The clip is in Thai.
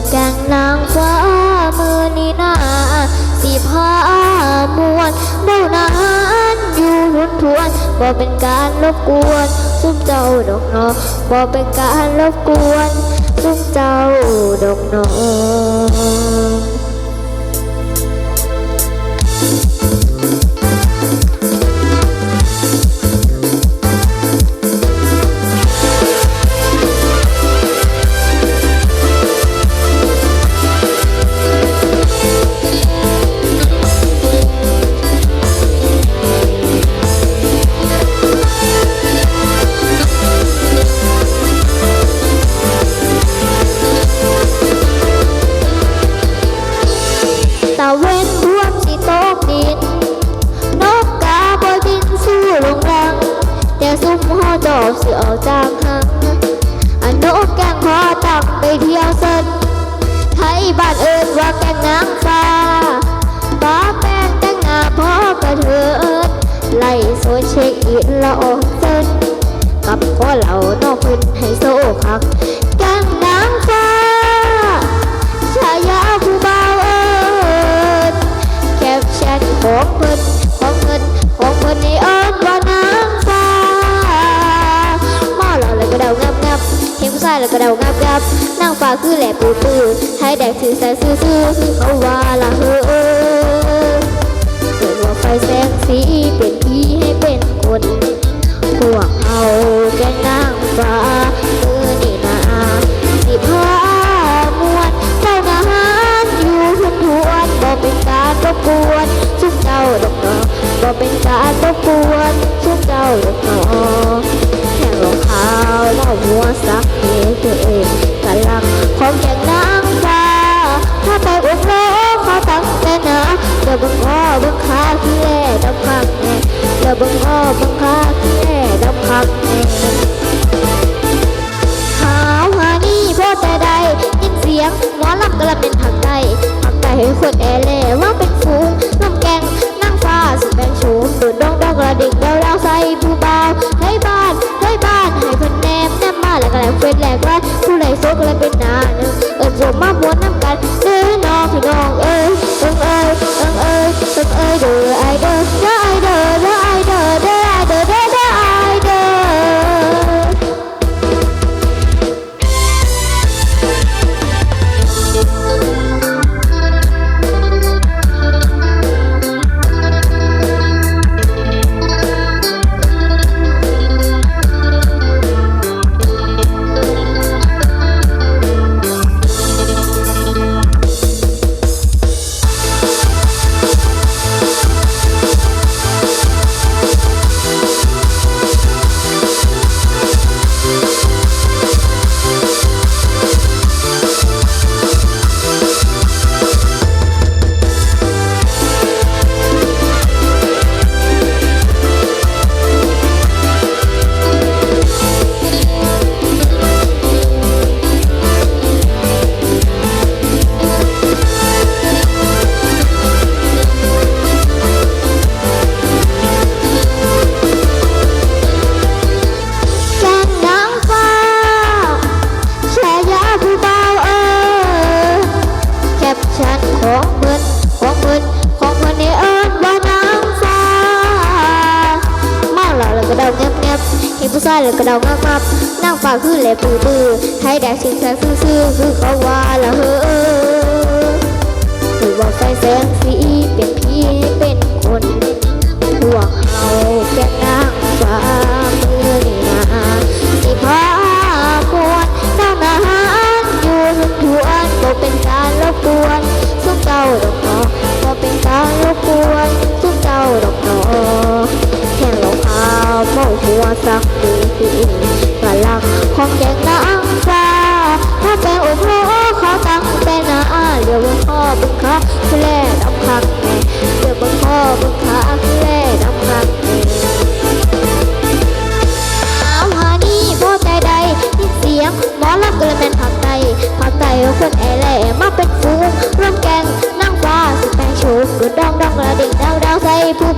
กดังนางฟ้ามือนีนาสีผ้ามวนเด้านานอยู่หุนทวนบ่เป็นการรบกวนซุ้มเจ้าดอกหนอบ่เป็นการรบกวนซุ้มเจ้าดอกหนอะตะเวนรวมสิตกดิน นกกาบบินสู้ลงรัง แต่ซุ่มห่อดอกเสือเอจางหังอันนกแกงพอตักไปเที่ยวเส้นไทยบ้านเอิญว่าแกงนางฟ้าป้าแป้งแต่งงาพ่อกระเถิดไล่โซเช็คอินละออกเส้นกับพ่อเหล่านอก วก็เดางับงับนางฟ้าคือแหล่ปูปื้อให้แดกถือแสซื่อซื่อคือเขาว่าละเฮ้อเกิดว่าไฟแสงสีเป็นพีให้เป็นคนพวกเอาแกงนางฟ้าคือนี่นาสิพามวนเจ้านานอยู่ทุนทวนบ่เป็นการรบกวนชุกเจ้าดอกเนาะบ่เป็นการรบกวนชุกเจ้าดอก บังอ้อบังคาที่แล่ดำคักแน่เดี๋ยวบังอ้อบังคาที่แล่ดำคักแน่หาวหานี่พ่อแต่ใดยินเสียงหมอลำกระเป็นผักไก่ผักไก่ให้คนแอเล่ว่าเป็นฟูงลำแกงนั่งฟ้าสุดแบงชูมดูดดองดองกระดิกดาวดาวใส่ผู้เบาให้บ้านให้บ้านให้เพิ่นแนมแนมมาแล้วก็แหลกเป็นแหลกว่าผู้ใดโซก็เลยเป็นหนาหนึ่งเอิญโสมมาบวนน้ำกันเด้อน้องพี่น้องเอ้ยเอิงเอ้ยเอิงเอ้ย เห็นผู้ายแล้วก็เดางับงับนางฟ้าคือแหล่ปื้อปื้อให้แดกสิงแสซื่อซื่อคือเขาว่าละเฮ้อคือว่าไฟแสงสีเป็นพี่ให้เป็นคนพวกเขา หัวสักปีปีกะลักของแก่นางฟ้าถ้าเป็นอุโภเขาตั้งแต่นาเดี๋ยวบนพ่อบึงคักแล่ดำคักแน่เดี๋ยวบนพ่อบึงคักแล่ดำคักแน่เอาหานี่พ่อใจใดยินเสียงหมอลำกระแมนผักไตผักไตคนแอแหล่มาเป็นฟูงร่วมแกงนั่งฟ้าสิแปงโฉมดูดองดองกระดิ่งดาวดาวใส่ผู้